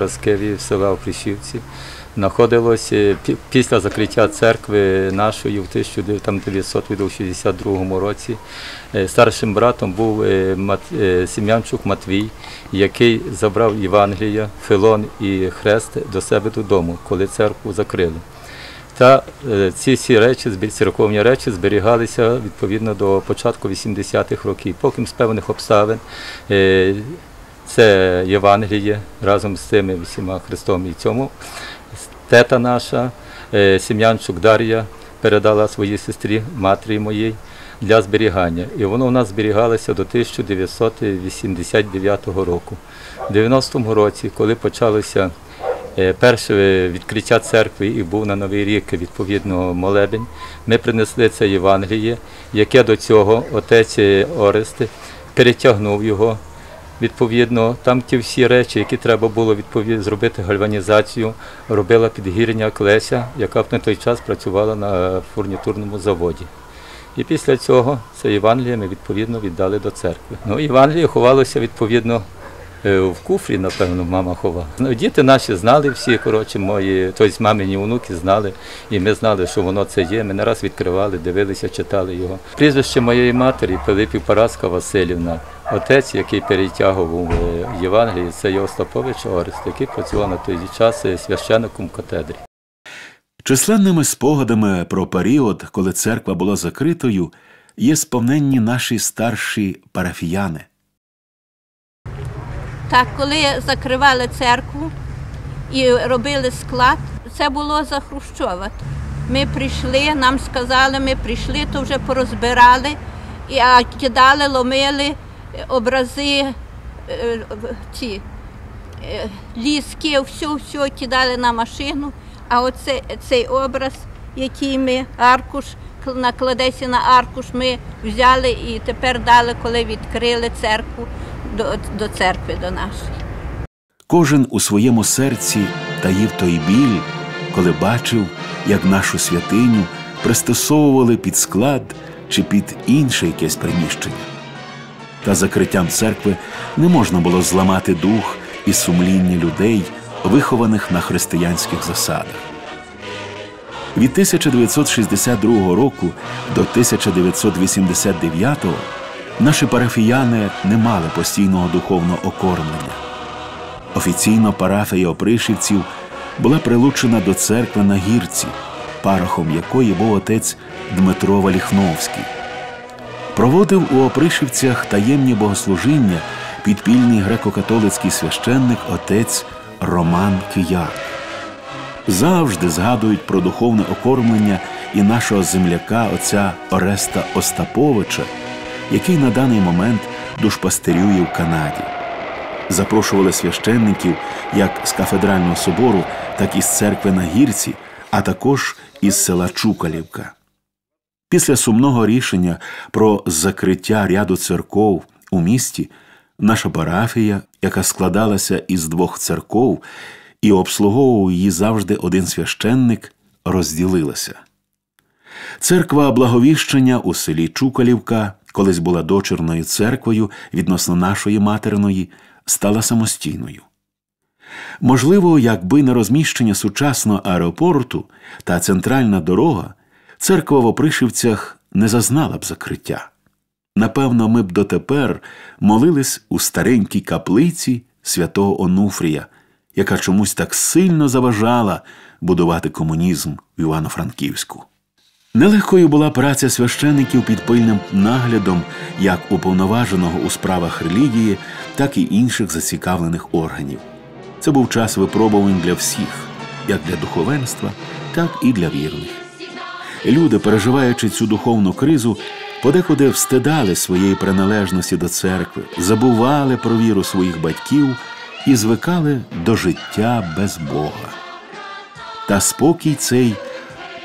Роскеві села Опришівці. Знаходилося пі- після закриття церкви нашої в 1962 році. Е, Старшим братом був е, е, Сім'янчук Матвій, який забрав Євангелія, Филон і Хрест до себе додому, коли церкву закрили. Та ці всі речі, церковні речі зберігалися відповідно до початку 80-х років. Потім з певних обставин це Євангеліє разом з цими всіма Христом і цьому. Тета наша, е, Сім'янчук Дар'я передала своїй сестрі, матері моїй, для зберігання. І воно у нас зберігалося до 1989 року. У 90-му році, коли почалося е, перше відкриття церкви і був на Новий рік відповідно молебень, ми принесли це Євангеліє, яке до цього отець Орест перетягнув його. Відповідно, там ті всі речі, які треба було зробити гальванізацію, робила підгірня Клеся, яка на той час працювала на фурнітурному заводі. І після цього це Євангеліє ми відповідно віддали до церкви. Ну, Євангеліє ховалося відповідно в куфрі, напевно, мама ховала. Ну, діти наші знали всі, коротше, мої, тобто мамині онуки знали, і ми знали, що воно це є. Ми не раз відкривали, дивилися, читали його. Прізвище моєї матері Пилипів Параска Васильівна. Отець, який перетягував е, Євангеліє, це Йостапович Орест, який працював на той час е, священником катедрі. Численними спогадами про період, коли церква була закритою, є сповненні наші старші парафіяни. Так, коли закривали церкву і робили склад, це було за Хрущова. Ми прийшли, нам сказали, ми прийшли, то вже порозбирали, і кидали, ломили образи, е, ці е, ліски, все, все кидали на машину. А оце, цей образ, який ми аркуш, кл- накладеться на аркуш, ми взяли і тепер дали, коли відкрили церкву до, до церкви до нашої. Кожен у своєму серці таїв той біль, коли бачив, як нашу святиню пристосовували під склад чи під інше якесь приміщення. Та закриттям церкви не можна було зламати дух і сумління людей, вихованих на християнських засадах. Від 1962 року до 1989 наші парафіяни не мали постійного духовного окормлення. Офіційно парафія опришівців була прилучена до церкви на гірці, парохом якої був отець Дмитро Валіхновський. Проводив у Опришівцях таємні богослужіння підпільний греко-католицький священник отець Роман Кияк. Завжди згадують про духовне окормлення і нашого земляка отця Ореста Остаповича, який на даний момент душпастерює в Канаді запрошували священників як з кафедрального собору, так і з церкви на гірці, а також із села Чукалівка. Після сумного рішення про закриття ряду церков у місті наша парафія, яка складалася із двох церков і обслуговував її завжди один священник, розділилася. Церква Благовіщення у селі Чукалівка, колись була дочірною церквою відносно нашої материної, стала самостійною. Можливо, якби не розміщення сучасного аеропорту та центральна дорога, церква в Опришівцях не зазнала б закриття. Напевно, ми б дотепер молились у старенькій каплиці святого Онуфрія, яка чомусь так сильно заважала будувати комунізм в Івано-Франківську. Нелегкою була праця священиків під пильним наглядом як уповноваженого у справах релігії, так і інших зацікавлених органів. Це був час випробувань для всіх, як для духовенства, так і для вірних. Люди, переживаючи цю духовну кризу, подекуди встидали своєї приналежності до церкви, забували про віру своїх батьків і звикали до життя без Бога. Та спокій цей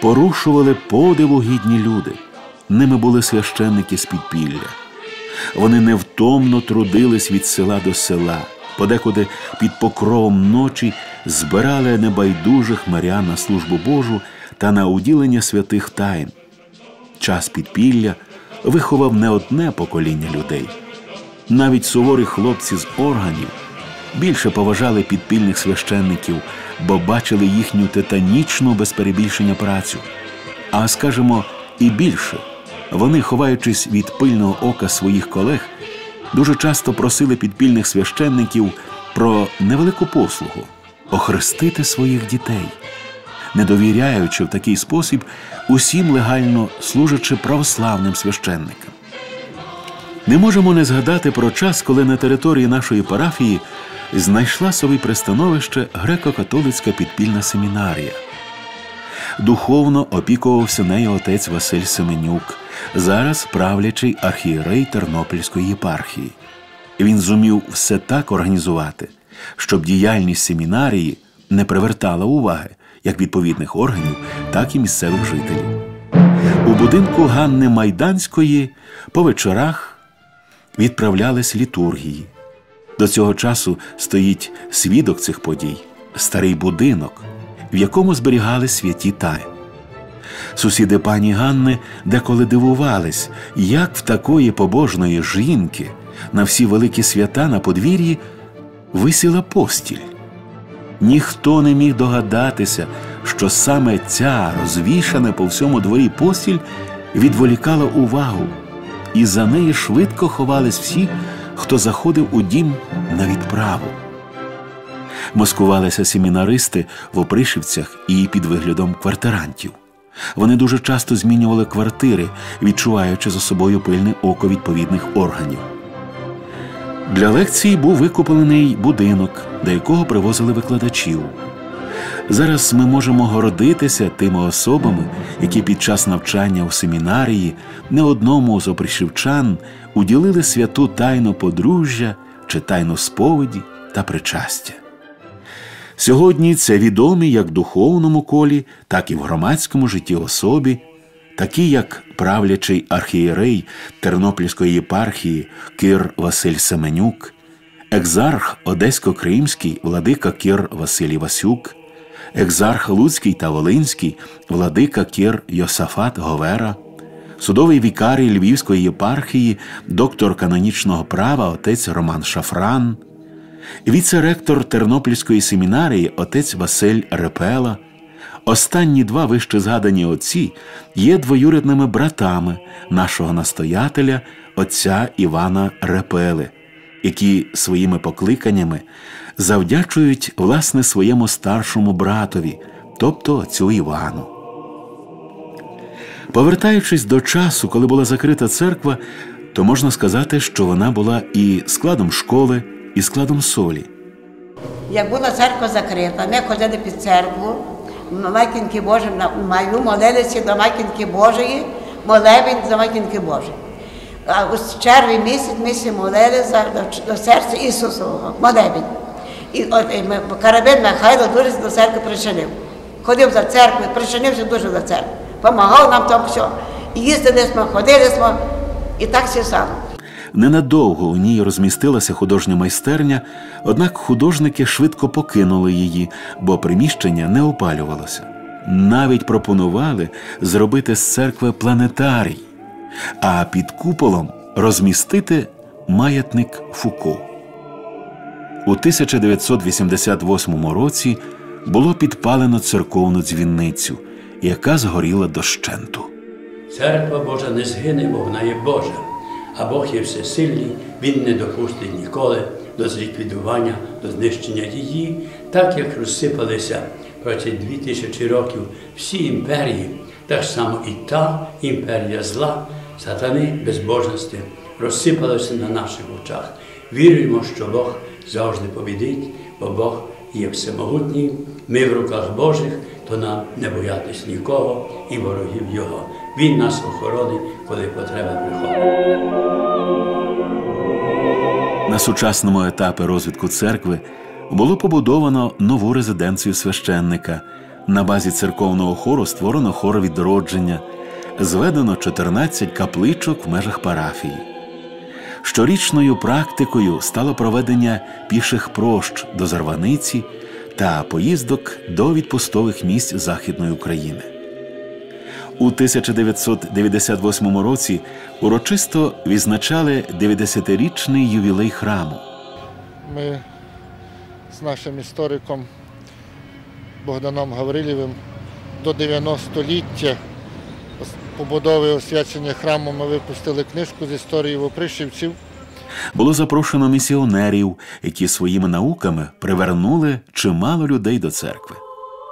порушували подиву гідні люди. Ними були священники з підпілля. Вони невтомно трудились від села до села, подекуди під покровом ночі збирали небайдужих марян на службу Божу та на уділення святих тайн. Час підпілля виховав не одне покоління людей. Навіть суворі хлопці з органів більше поважали підпільних священників, бо бачили їхню титанічну без перебільшення працю. А скажімо, і більше вони, ховаючись від пильного ока своїх колег, дуже часто просили підпільних священників про невелику послугу охрестити своїх дітей, не довіряючи в такий спосіб усім легально служачи православним священникам. Не можемо не згадати про час, коли на території нашої парафії знайшла собі пристановище греко-католицька підпільна семінарія. Духовно опікувався нею отець Василь Семенюк, зараз правлячий архієрей Тернопільської єпархії. Він зумів все так організувати, щоб діяльність семінарії не привертала уваги як відповідних органів, так і місцевих жителів. У будинку Ганни Майданської по вечорах відправлялись літургії. До цього часу стоїть свідок цих подій, старий будинок, в якому зберігали святі тайни. Сусіди пані Ганни деколи дивувались, як в такої побожної жінки на всі великі свята на подвір'ї висіла постіль. Ніхто не міг догадатися, що саме ця розвішана по всьому дворі постіль відволікала увагу, і за неї швидко ховались всі, хто заходив у дім на відправу. Маскувалися семінаристи в Опришівцях і під виглядом квартирантів. Вони дуже часто змінювали квартири, відчуваючи за собою пильне око відповідних органів. Для лекції був викуплений будинок, до якого привозили викладачів. Зараз ми можемо гордитися тими особами, які під час навчання у семінарії не одному з опришівчан уділили святу тайну подружжя чи тайну сповіді та причастя. Сьогодні це відомі як в духовному колі, так і в громадському житті особі, такі як правлячий архієрей Тернопільської єпархії Кир Василь Семенюк, екзарх Одесько-Кримський владика Кир Василій Васюк, екзарх Луцький та Волинський владика Кир Йосафат Говера, судовий вікарій Львівської єпархії, доктор канонічного права отець Роман Шафран, віце-ректор Тернопільської семінарії отець Василь Репела. Останні два вище згадані отці є двоюрідними братами нашого настоятеля, отця Івана Репели, які своїми покликаннями завдячують власне своєму старшому братові, тобто отцю Івану. Повертаючись до часу, коли була закрита церква, то можна сказати, що вона була і складом школи, і складом солі. Як була церква закрита, ми ходили під церкву, Матінки Божої, на маю молилися до Матінки Божої, молебень за Матінки Божої. А у червень місяць ми всі молили до, до серця Ісусового, молебень. І Карабин Михайло дуже до церкви причинив. Ходив за церквою, причинився дуже за церкву. Помагав нам там все. І їздили ми, ходили ми, і так все само. Ненадовго у ній розмістилася художня майстерня, однак художники швидко покинули її, бо приміщення не опалювалося. Навіть пропонували зробити з церкви планетарій, а під куполом розмістити маятник Фуко. У 1988 році було підпалено церковну дзвінницю, яка згоріла дощенту. Церква Божа не згине, бо вона є Божа, а Бог є всесильний, Він не допустить ніколи до зліквідування, до знищення її, так як розсипалися проти дві тисячі років всі імперії, так само і та імперія зла, сатани, безбожності, розсипалася на наших очах. Віруємо, що Бог завжди побідить, бо Бог є всемогутній, ми в руках Божих, то нам не боятись нікого і ворогів Його. Він нас охоронить, коли потреба приходить. На сучасному етапі розвитку церкви було побудовано нову резиденцію священника. На базі церковного хору створено хор відродження, зведено 14 капличок в межах парафії. Щорічною практикою стало проведення піших прощ до Зарваниці та поїздок до відпустових місць Західної України. У 1998 році урочисто відзначали 90-річний ювілей храму. Ми з нашим істориком Богданом Гаврилєвим до 90-ліття побудови освячення храму ми випустили книжку з історії Вопришівців. Було запрошено місіонерів, які своїми науками привернули чимало людей до церкви.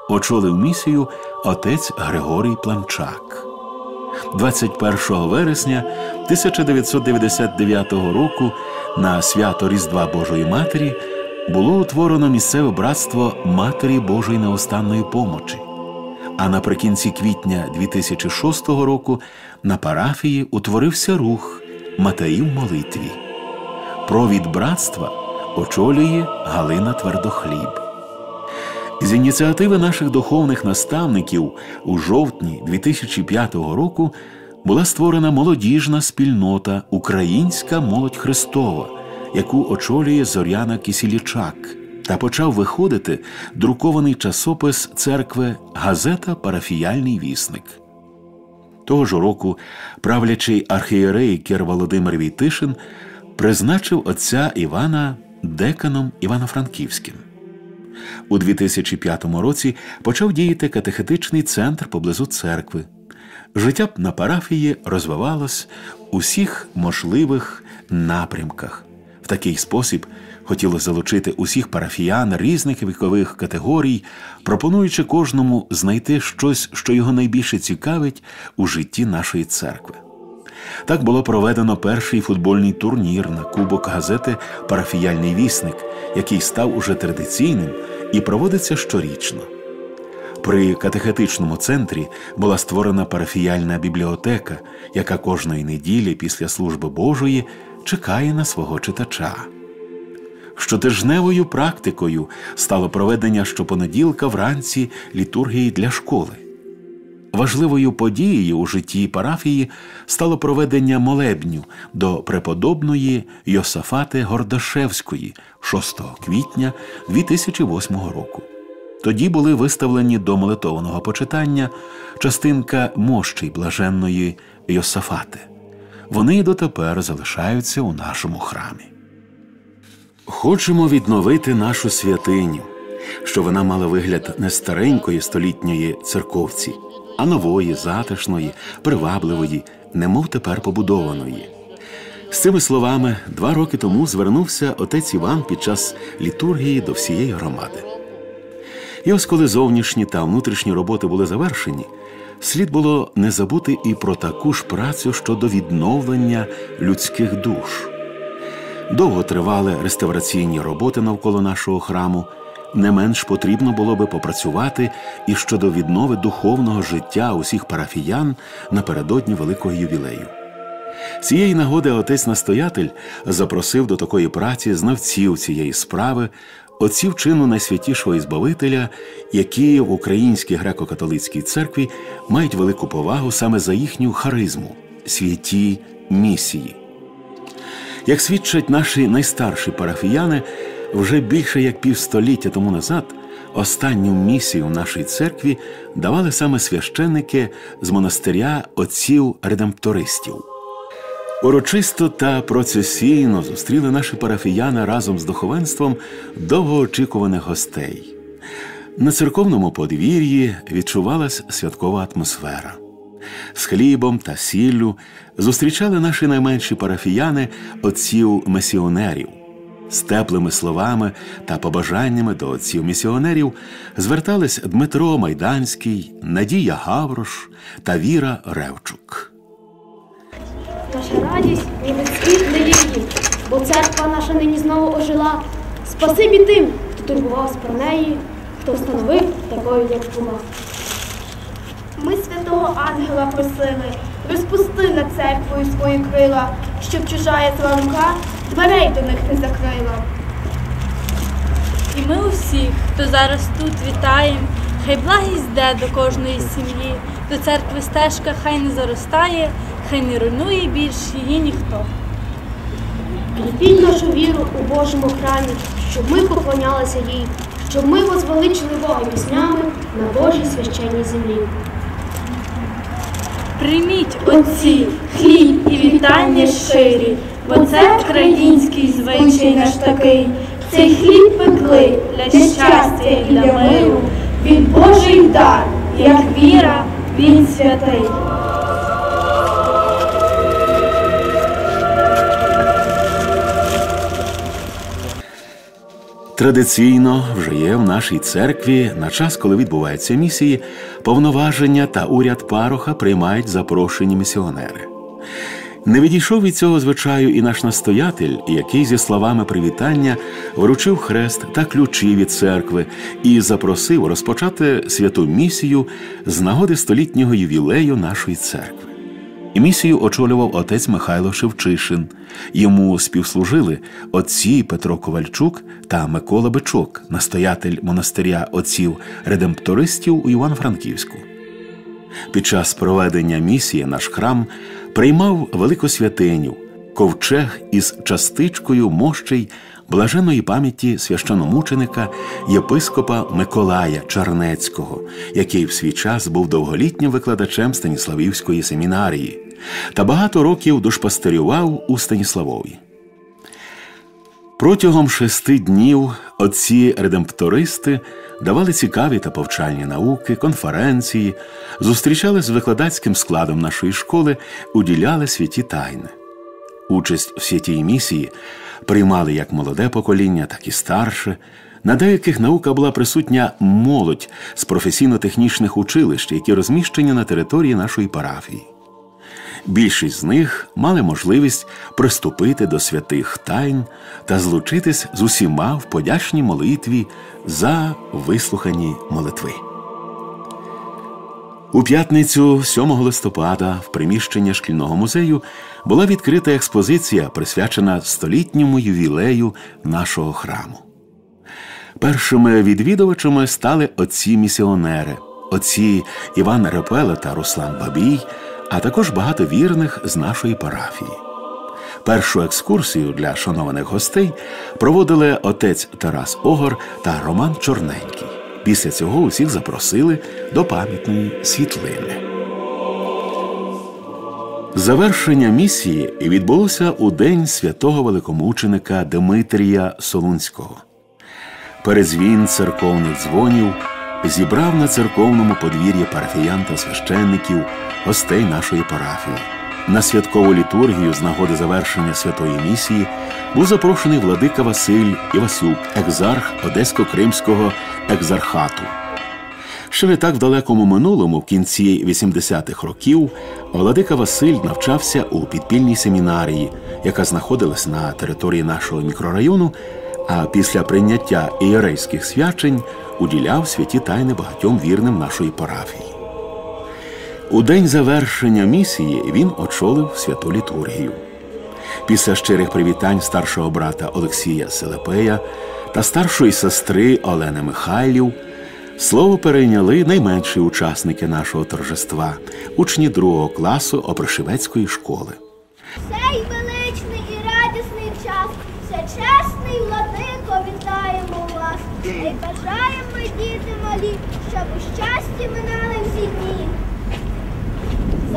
Очолив місію отець Григорій Планчак. 21 вересня 1999 року на свято Різдва Божої Матері було утворено місцеве братство Матері Божої неостанної помочі. А наприкінці квітня 2006 року на парафії утворився рух Матеїв молитві. Провід братства очолює Галина Твердохліб. З ініціативи наших духовних наставників у жовтні 2005 року була створена молодіжна спільнота Українська молодь Христова, яку очолює Зоряна Кісілічак, та почав виходити друкований часопис церкви Газета Парафіяльний вісник. Того ж року правлячий архієрей Кір Володимир Війтишин призначив отця Івана деканом Івано-Франківським. У 2005 році почав діяти катехетичний центр поблизу церкви. Життя на парафії розвивалось у всіх можливих напрямках. В такий спосіб хотіло залучити усіх парафіян різних вікових категорій, пропонуючи кожному знайти щось, що його найбільше цікавить у житті нашої церкви. Так було проведено перший футбольний турнір на кубок газети Парафіяльний вісник, який став уже традиційним і проводиться щорічно. При катехетичному центрі була створена парафіяльна бібліотека, яка кожної неділі після служби Божої чекає на свого читача. Щотижневою практикою стало проведення щопонеділка вранці літургії для школи. Важливою подією у житті парафії стало проведення молебню до преподобної Йосафати Гордашевської 6 квітня 2008 року. Тоді були виставлені до молитовного почитання частинка мощей блаженної Йосафати. Вони й дотепер залишаються у нашому храмі. Хочемо відновити нашу святиню, щоб вона мала вигляд не старенької столітньої церковці, а нової, затишної, привабливої, немов тепер побудованої. З цими словами два роки тому звернувся отець Іван під час літургії до всієї громади. І ось коли зовнішні та внутрішні роботи були завершені, слід було не забути і про таку ж працю щодо відновлення людських душ. Довго тривали реставраційні роботи навколо нашого храму. Не менш потрібно було би попрацювати і щодо віднови духовного життя усіх парафіян напередодні великого ювілею. Цієї нагоди отець настоятель запросив до такої праці знавців цієї справи, отців чину найсвятішого Ізбавителя, які в Українській греко-католицькій церкві мають велику повагу саме за їхню харизму, святі місії. Як свідчать наші найстарші парафіяни, вже більше як півстоліття тому назад останню місію в нашій церкві давали саме священники з монастиря отців редемптористів. Урочисто та процесійно зустріли наші парафіяни разом з духовенством довгоочікуваних гостей. На церковному подвір'ї відчувалась святкова атмосфера. З хлібом та сіллю зустрічали наші найменші парафіяни отців місіонерів. З теплими словами та побажаннями до отців місіонерів звертались Дмитро Майданський, Надія Гаврош та Віра Ревчук. Наша радість ніби світ не її, бо церква наша нині знову ожила. Спасибі тим, хто турбувався про неї, хто встановив такою, як була. Ми святого ангела просили, розпусти над церквою свої крила, щоб чужа зла рука дверей до них не закрила. І ми усіх, хто зараз тут вітаєм, хай благість йде до кожної сім'ї, до церкви стежка хай не заростає, хай не руйнує більш її ніхто. Кріпіть нашу віру у Божому храмі, щоб ми поклонялися їй, щоб ми возвеличили Бога піснями на Божій священній землі. Прийміть отці, хліб і вітання щирі, бо це український звичай наш такий. Цей хліб пекли для щастя і для миру, він Божий дар, як віра, він святий. Традиційно вже є в нашій церкві на час, коли відбуваються місії, повноваження та уряд пароха приймають запрошені місіонери. Не відійшов від цього звичаю і наш настоятель, який зі словами привітання вручив хрест та ключі від церкви і запросив розпочати святу місію з нагоди столітнього ювілею нашої церкви. Місію очолював отець Михайло Шевчишин. Йому співслужили отці Петро Ковальчук та Микола Бичок, настоятель монастиря отців редемптористів у Івано-Франківську. Під час проведення місії наш храм приймав велику святиню, ковчег із частичкою мощей блаженої пам'яті священомученика єпископа Миколая Чарнецького, який в свій час був довголітнім викладачем Станіславівської семінарії та багато років душпастерював у Станіславові. Протягом шести днів отці редемптористи давали цікаві та повчальні науки, конференції, зустрічали з викладацьким складом нашої школи, уділяли святі тайни. Участь в святій місії приймали як молоде покоління, так і старше. На деяких науках була присутня молодь з професійно-технічних училищ, які розміщені на території нашої парафії. Більшість з них мали можливість приступити до святих тайн та злучитись з усіма в подячній молитві за вислухані молитви. У п'ятницю, 7 листопада, в приміщенні шкільного музею була відкрита експозиція, присвячена столітньому ювілею нашого храму. Першими відвідувачами стали отці місіонери, отці Іван Репеле та Руслан Бабій, а також багато вірних з нашої парафії. Першу екскурсію для шанованих гостей проводили отець Тарас Огор та Роман Чорненький. Після цього усіх запросили до пам'ятної світлини. Завершення місії відбулося у день святого великомученика Дмитрія Солунського. Перезвін церковних дзвонів зібрав на церковному подвір'ї парафіян та священників, гостей нашої парафії. На святкову літургію з нагоди завершення святої місії був запрошений владика Василь Івасюк, екзарх Одесько-Кримського екзархату. Ще не так в далекому минулому, в кінці 80-х років, владика Василь навчався у підпільній семінарії, яка знаходилась на території нашого мікрорайону, а після прийняття ієрейських свячень уділяв святі тайни багатьом вірним нашої парафії. У день завершення місії він очолив святу літургію. Після щирих привітань старшого брата Олексія Селепея та старшої сестри Олени Михайлів слово перейняли найменші учасники нашого торжества, учні другого класу Опришевецької школи. Цей величний і радісний час, всечесний владико, вітаємо вас. І бажаємо ми, діти малі, щоб у щасті минали всі дні.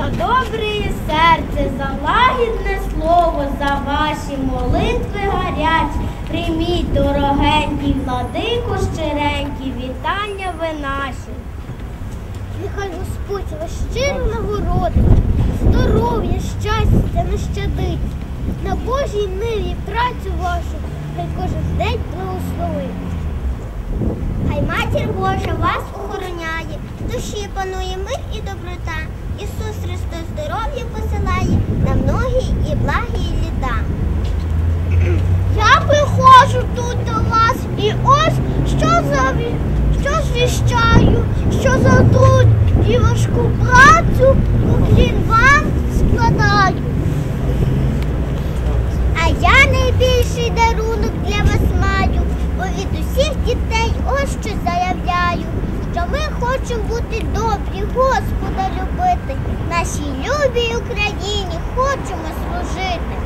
За добре серце, за лагідне слово, за ваші молитви гарячі. Прийміть, дорогенькі, владико щиренькі, вітання ви наші. Нехай Господь вас щиро нагородить, здоров'я, щастя нащадить. На Божій ниві працю вашу, хай кожен день благословить. Хай матір Божа вас охороняє, душі панує мир і доброта. Ісус Христос здоров'я посилає на многі і благі літа. Я приходжу тут до вас і ось що заві... що звіщаю, що за труд і важку працю уклін вам складаю. А я найбільший дарунок для вас маю, бо від усіх дітей ось що заявляю, що ми хочемо бути добрі, Господа любити, нашій любій Україні хочемо служити.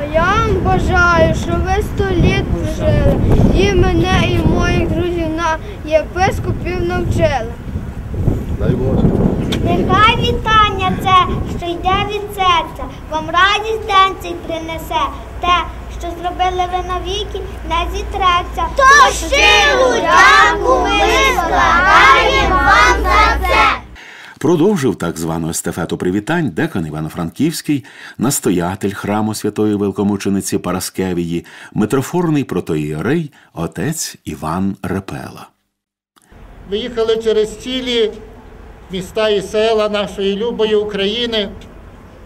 А я вам бажаю, щоб ви сто літ прожили, і мене, і моїх друзів на єпископів навчили. Нехай вітання це, що йде від серця, вам радість день цей принесе, те, що зробили ви навіки, не зітреться. То щиру дяку ми складаємо вам за це. Продовжив так звану естафету привітань декан Івано-Франківський, настоятель храму святої великомучениці Параскевії, митрофорний протоієрей, отець Іван Репела. Виїхали через цілі міста і села нашої любої України,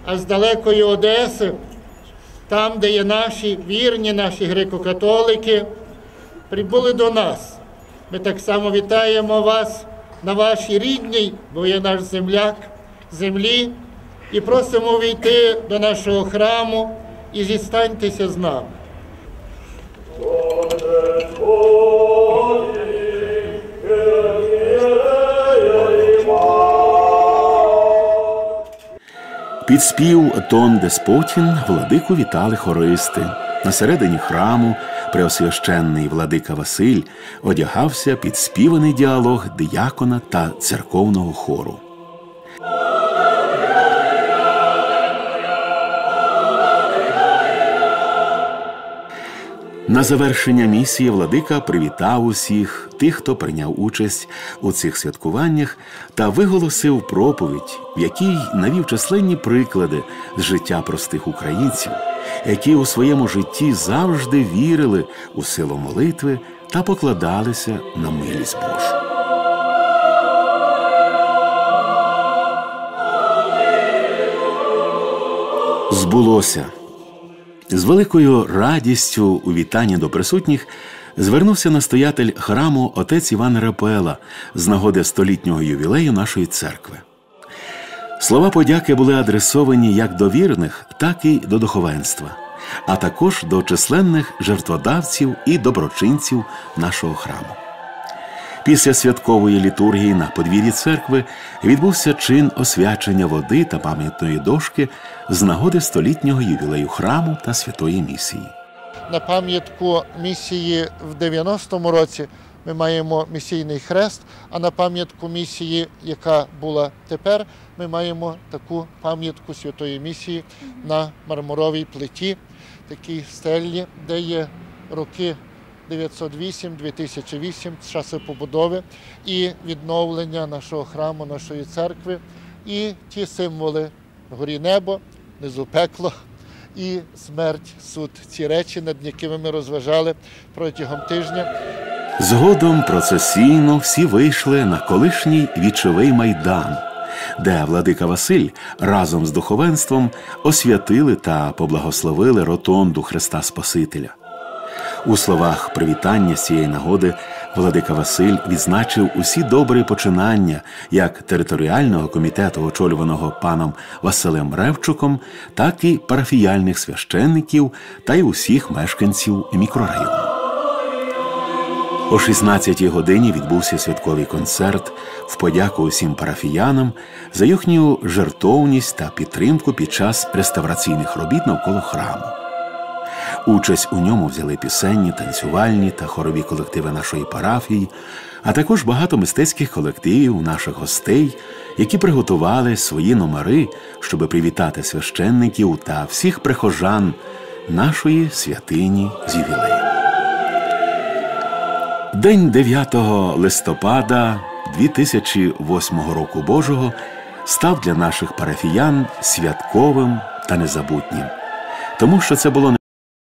аж з далекої Одеси, там, де є наші вірні, наші греко-католики, прибули до нас. Ми так само вітаємо вас на вашій рідній, бо є наш земляк, землі, і просимо війти до нашого храму і зістаньтеся з нами. Під спів Тон Деспотін владику вітали хористи. На середині храму преосвященний владика Василь одягався під співаний діалог диякона та церковного хору. На завершення місії владика привітав усіх тих, хто прийняв участь у цих святкуваннях, та виголосив проповідь, в якій навів численні приклади з життя простих українців, які у своєму житті завжди вірили у силу молитви та покладалися на милість Божу. Збулося. З великою радістю у вітанні до присутніх звернувся настоятель храму отець Іван Репела з нагоди столітнього ювілею нашої церкви. Слова подяки були адресовані як до вірних, так і до духовенства, а також до численних жертводавців і доброчинців нашого храму. Після святкової літургії на подвір'ї церкви відбувся чин освячення води та пам'ятної дошки з нагоди столітнього ювілею храму та святої місії. На пам'ятку місії в 90-му році ми маємо місійний хрест, а на пам'ятку місії, яка була тепер, ми маємо таку пам'ятку святої місії на мармуровій плиті, такій стелі, де є роки 908-2008 часи побудови і відновлення нашого храму, нашої церкви, і ті символи горі небо, низу пекло і смерть, суд. Ці речі, над якими ми розважали протягом тижня. Згодом процесійно всі вийшли на колишній вічовий майдан, де владика Василь разом з духовенством освятили та поблагословили ротонду Христа Спасителя. У словах привітання з цієї нагоди владика Василь відзначив усі добрі починання як територіального комітету, очолюваного паном Василем Ревчуком, так і парафіяльних священників та й усіх мешканців мікрорайону. О 16-й годині відбувся святковий концерт в подяку усім парафіянам за їхню жертовність та підтримку під час реставраційних робіт навколо храму. Участь у ньому взяли пісенні, танцювальні та хорові колективи нашої парафії, а також багато мистецьких колективів наших гостей, які приготували свої номери, щоб привітати священників та всіх прихожан нашої святині з ювілеєм. День 9 листопада 2008 року Божого став для наших парафіян святковим та незабутнім, тому що це було